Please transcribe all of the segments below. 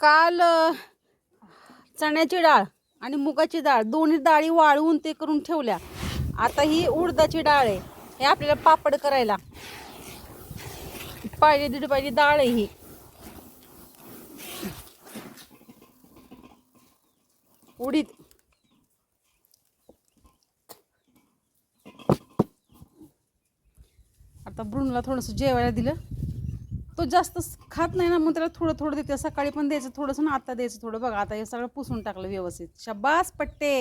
काल चण्याची डाळ आणि मुगाची डाळ दोन्ही डाळी वाळवून ते करून ठेवल्या. आता ही उडदाची डाळ आहे. हे आपल्याला पापड करायला. पाहिजे दीड पाहिजे डाळ आहे ही. उडीद. आता ब्रुनला थोडंसं जेवायला दिलं. तो जास्त खात नाही ना मग त्याला थोडं थोडं देते. सकाळी पण द्यायचं थोडंसं ना आता द्यायचं थोडं. बघा आता हे सगळं पुसून टाकलं व्यवस्थित. शब्बास पट्टे.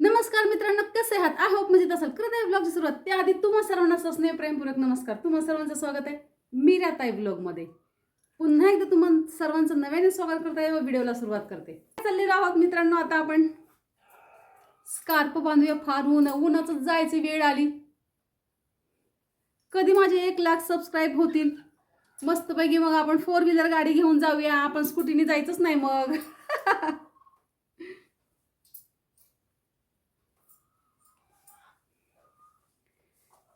नमस्कार मित्रांनो कसे आहात? आय होप मजेत असाल. करत आहे ब्लॉगची सुरुवात त्याआधी तुम्हा सर्वांना सस्नेह प्रेमपूर्वक नमस्कार. तुम्हा सर्वांचं स्वागत आहे मी राहत आहे ब्लॉगमध्ये पुन्हा एकदा तुम्हा सर्वांचं नव्याने स्वागत करते व व्हिडिओला सुरुवात करते. चाललेलो आहोत मित्रांनो आता आपण स्कार्प बांधूया. फार ऊन उन्हाचं जायची वेळ आली. कधी माझे एक लाख सबस्क्राईब होतील? मस्तपैकी मग आपण फोर व्हीलर गाडी घेऊन जाऊया. आपण स्कूटीने जायचंच नाही मग.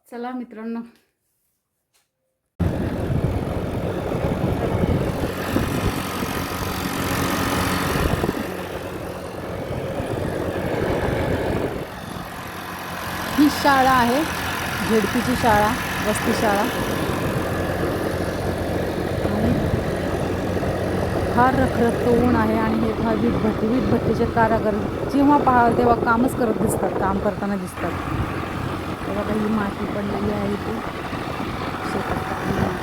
चला मित्रांनो. ही शाळा आहे. झेडपीची शाळा वस्ती शाळा आणि फार रखरखत ऊन आहे आणि हे फार वीटभट्टी वीटभट्टीचे कारागर जेव्हा पाहाल तेव्हा कामच करत दिसतात काम करताना दिसतात. तेव्हा काही माती पडलेली आहे ती शेतात टाकलेली आहे.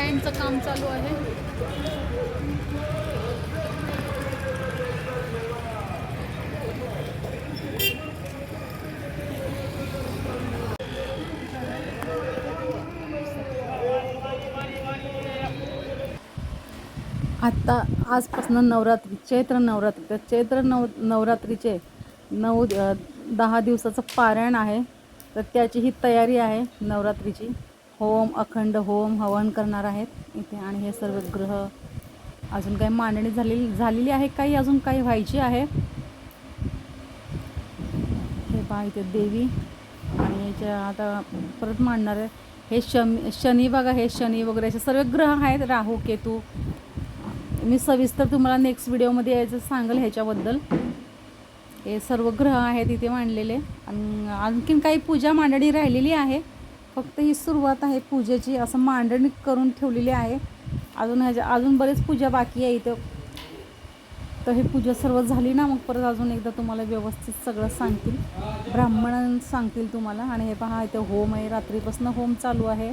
स्टँडचं काम चालू आहे. आत्ता आजपासून नवरात्री चैत्र नवरात्री. तर चैत्र नव नवरात्रीचे नऊ दहा दिवसाचं पारायण आहे. तर त्याची ही तयारी आहे नवरात्रीची. होम अखंड होम हवन करणार आहेत इथे. आणि हे सर्व ग्रह अजून काही मांडणी झालेली झालेली आहे काही? अजून काही व्हायची आहे? हे पहा इथे देवी. आणि याच्या आता परत मांडणार आहे. हे शमी शनी बघा हे शनी वगैरे असे सर्व ग्रह आहेत. राहू केतू. मी सविस्तर तुम्हाला नेक्स्ट व्हिडिओमध्ये यायचं सांगेल ह्याच्याबद्दल. हे सर्व ग्रह आहेत इथे मांडलेले. आणि आणखीन काही पूजा मांडणी राहिलेली आहे. फक्त ही सुरुवात आहे पूजेची असं मांडणी करून ठेवलेली आहे. अजून ह्याच्या अजून बरेच पूजा बाकी आहे इथं. तर ही पूजा सर्व झाली ना मग परत अजून एकदा तुम्हाला व्यवस्थित सगळं सांगतील. ब्राह्मण सांगतील तुम्हाला. आणि हे पहा इथं होम आहे. रात्रीपासून होम चालू आहे.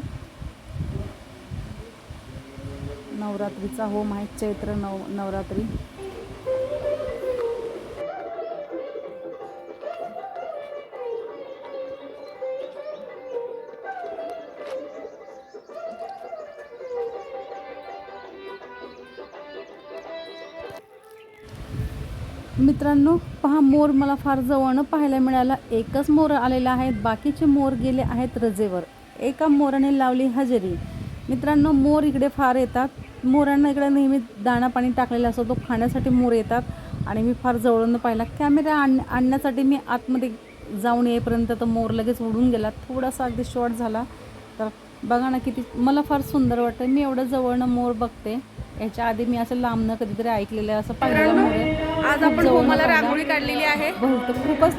नवरात्रीचा होम आहे. चैत्र नव नवरात्री. मित्रांनो पहा मोर मला फार जवळनं पाहायला मिळाला. एकच मोर आलेला आहे. बाकीचे मोर गेले आहेत रजेवर. एका मोराने लावली हजेरी. मित्रांनो मोर इकडे फार येतात. मोरांना इकडे नेहमी दाणा पाणी टाकलेला असतो. तो खाण्यासाठी मोर येतात. आणि मी फार जवळून पाहिला. कॅमेरा आण आणण्यासाठी मी आतमध्ये जाऊन येईपर्यंत तो मोर लगेच उडून गेला. थोडासा अगदी शॉर्ट झाला. तर बघा ना किती मला फार सुंदर वाटतं मी एवढं जवळनं मोर बघते. याच्या आधी मी असं लांबनं कधीतरी ऐकलेलं आहे, असं पाहिलेलं मोर आहे. आज आपण होमाला. रांगोळी काढलेली आहे.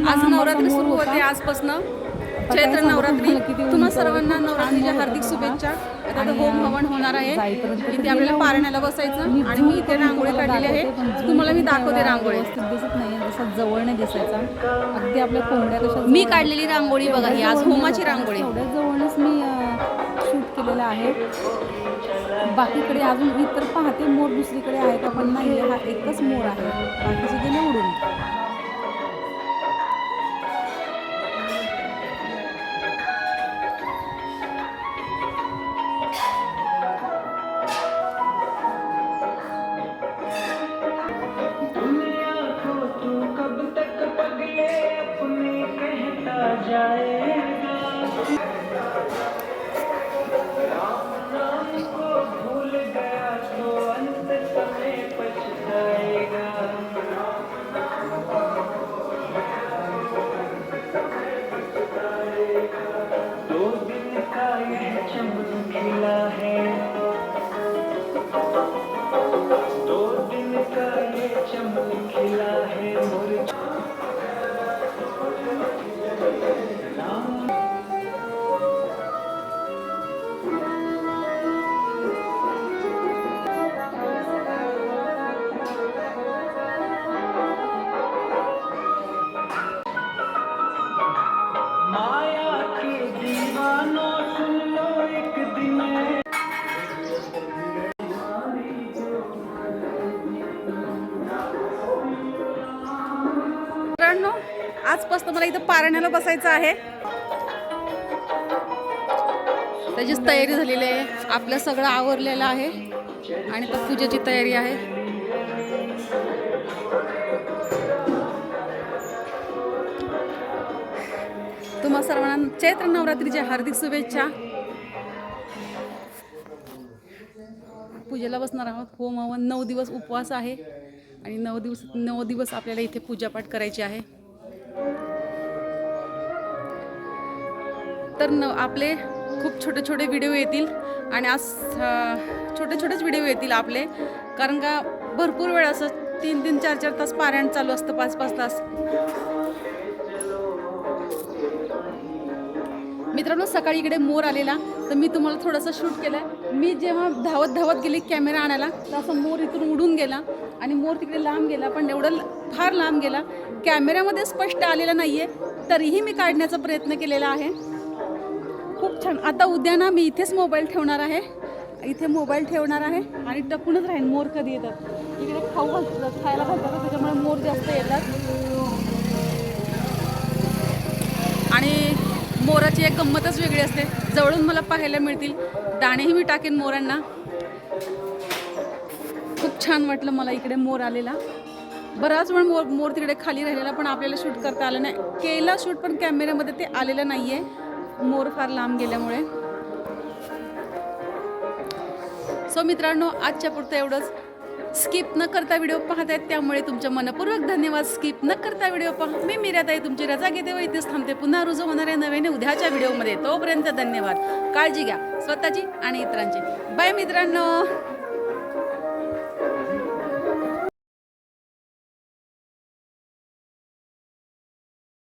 आज नवरात्री सुरू होता. आजपासून. चैत्र नवरात्री. तुम्हा सर्वांना नवरात्रीच्या हार्दिक शुभेच्छा. आता होम हवन होणार आहे. तर इथे आपल्याला मी बसायचं आणि मी इथे रांगोळी काढलेली आहे. तुम्हाला मी दाखवते रांगोळी. दिसत नाही जसं जवळ नाही दिसायचा. अगदी आपल्या कोंबड्या मी काढलेली रांगोळी बघा ही आज होमाची रांगोळी. जवळच मी शूट केलेलं आहे. बाकीकडे अजून इतर पाहते मोर दुसरीकडे आहे का? पण नाही हा एकच मोर आहे. बाकीचे गेले उडून. जाएगा। பாருங்க आजपासून मला इथं पारण्याला बसायचं आहे. त्याचीच तयारी झालेली आहे. आपलं सगळं आवरलेलं आहे. आणि तर पूजेची तयारी आहे. तुम्हा सर्वांना चैत्र नवरात्रीच्या हार्दिक शुभेच्छा. पूजेला बसणार आहोत. होम हवन नऊ दिवस उपवास आहे. आणि नऊ दिवस नऊ दिवस आपल्याला इथे पूजापाठ करायची आहे. तर न आपले खूप छोटे छोटे व्हिडिओ येतील आणि आज छोटे छोटेच व्हिडिओ येतील आपले. कारण का भरपूर वेळ असं तीन तीन चार चार तास पारायण चालू असतं पाच पाच तास. मित्रांनो सकाळी इकडे मोर आलेला. तर मी तुम्हाला थोडंसं शूट केलं मी जेव्हा धावत धावत गेली कॅमेरा आणायला तर असं मोर इथून उडून गेला आणि मोर तिकडे लांब गेला पण एवढं ल- फार लांब गेला. कॅमेऱ्यामध्ये स्पष्ट आलेला नाही आहे तरीही मी काढण्याचा प्रयत्न केलेला आहे. खूप छान. आता उद्या ना मी इथेच मोबाईल ठेवणार आहे. इथे मोबाईल ठेवणार आहे आणि टपूनच राहीन. मोर कधी येतात? इकडे खाऊ घालतात खायला घालतात. त्याच्यामुळे मोर जास्त येतात. मोराची एक गंमतच वेगळी असते. जवळून मला पाहायला मिळतील. दाणेही मी टाकेन मोरांना. खूप छान वाटलं मला इकडे मोर आलेला. बराच वेळ मोर मोर तिकडे खाली राहिलेला पण आपल्याला शूट करता आलं नाही. केला शूट पण कॅमेऱ्यामध्ये ते आलेलं नाही आहे मोर फार लांब गेल्यामुळे. सो मित्रांनो आजच्या पुरतं एवढंच. स्किप न करता व्हिडिओ पाहत आहेत त्यामुळे तुमच्या मनपूर्वक धन्यवाद. स्किप न करता व्हिडिओ पहा. मी मिराताई तुमची रजा घेते व इथेच थांबते. पुन्हा रुजू होणार आहे नव्याने उद्याच्या व्हिडिओमध्ये तोपर्यंत धन्यवाद. काळजी घ्या. स्वतःची आणि इतरांची. बाय मित्रांनो.